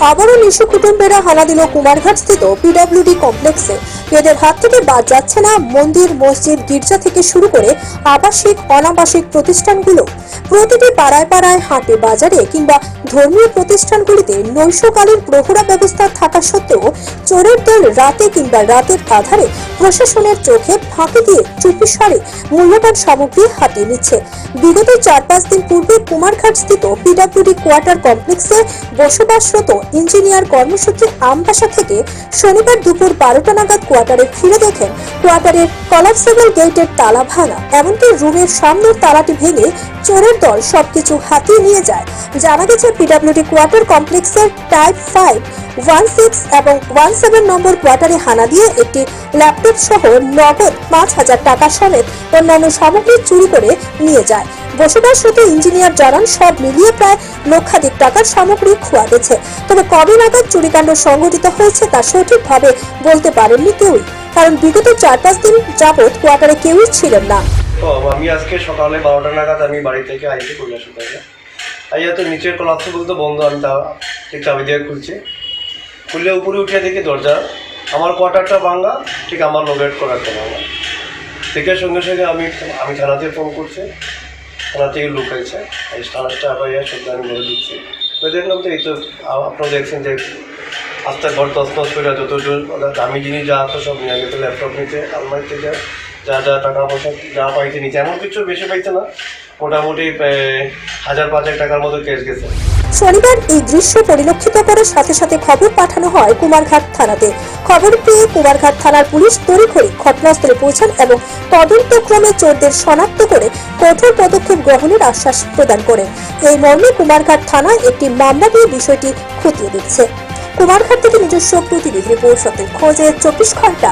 আবারও নিশু কুটুম্বেরা হানা দিল কুমারঘাট স্থিত পিডব্লিউডি কমপ্লেক্সে। এদের হাত থেকে বাদ যাচ্ছে না মন্দির, মসজিদ, গির্জা থেকে শুরু করে আবাসিক, অনাবাসিক প্রতিষ্ঠানগুলো। প্রতিটি পাড়ায় পাড়ায় হাটে বাজারে কিংবা ধর্মীয় প্রতিষ্ঠানগুলিতে নৈশকালীন প্রহরা ব্যবস্থা থাকা সত্ত্বেও চোরের দল রাতে কিংবা রাতের আধারে প্রশাসনের চোখে ফাঁকি দিয়ে চুপি সারে মূল্যবান সামগ্রী হাতিয়ে নিচ্ছে। বিগত চার পাঁচ দিন পূর্বে কুমারঘাট স্থিত পিডব্লিউডি কোয়ার্টার কমপ্লেক্সে বসবাসরত ইঞ্জিনিয়ার কর্মসূত্রে আমবাসা থেকে শনিবার দুপুর বারোটা নাগাদ কোয়ার্টারে ফিরে দেখেন কোয়ার্টারের কলাপসেবল গেটের তালা ভাঙা, এমনকি রুমের সামনের তালাটি ভেঙে চোরের দল সবকিছু হাতিয়ে নিয়ে যায়। জানা গেছে, পিডব্লিউডি কোয়ার্টার কমপ্লেক্সের টাইপ ফাইভ, ওয়ান সিক্স এবং ওয়ান সেভেন নম্বর কোয়ার্টারে হানা দিয়ে একটি ল্যাপটপ সহ নগদ পাঁচ হাজার টাকা সমেত অন্যান্য সামগ্রী চুরি করে নিয়ে যায়। বসবাসরত ইঞ্জিনিয়ার জানান, সব মিলিয়ে প্রায় লক্ষাধিক টাকার সামগ্রী খোয়া গেছে। কবে নাগাদ চুরিকাণ্ড সংঘটিত হয়েছে তা সঠিকভাবে বলতে পারেননি কেউই। কারণ বিগত চার পাঁচ দিন যাবৎ কোয়ার্টারে কেউই ছিলেন না। আমি আজকে সকালে বারোটা নাগাদ আমি বাড়ি থেকে আইতে কৈলাস থেকে আইয়া তো নিচের কলাপসে বলতে বন্ধ, আমি তা ঠিক চাবি দিয়ে খুলছি। খুললে উপরে উঠে দেখি দরজা, আমার কোয়ার্টারটা ভাঙা, ঠিক আমার লোকেট করারটা ভাঙা। থেকে সঙ্গে সঙ্গে আমি আমি থানাতে ফোন করছি, থানা থেকে লুকাইছে এই থানা স্টাফ আইয়া সত্যি আমি ঘরে ঢুকছি তো দেখলাম তো এই তো আপনারা দেখছেন যে আস্তে ঘর তসমস করে যত দামি জিনিস যা আছে সব নিয়ে গেছে ল্যাপটপ নিতে আলমারি থেকে যা যা টাকা পয়সা যা পাইতে নিচে, এমন কিছু বেশি পাইছে না, মোটামুটি হাজার পাঁচেক টাকার মতো কেস গেছে। শনিবার এই দৃশ্য পরিলক্ষিত করে সাথে সাথে খবর পাঠানো হয় কুমারঘাট থানাতে। খবর পেয়ে কুমারঘাট থানার পুলিশ তড়িঘড়ি ঘটনাস্থলে পৌঁছান এবং তদন্তক্রমে চোরদের শনাক্ত করে কঠোর পদক্ষেপ গ্রহণের আশ্বাস প্রদান করেন এই মর্মে কুমারঘাট থানায় একটি মামলা দিয়ে বিষয়টি খতিয়ে দিচ্ছে কুমারঘাট থেকে নিজস্ব প্রতিনিধি রিপোর্ট সত্যের খোঁজে চব্বিশ ঘণ্টা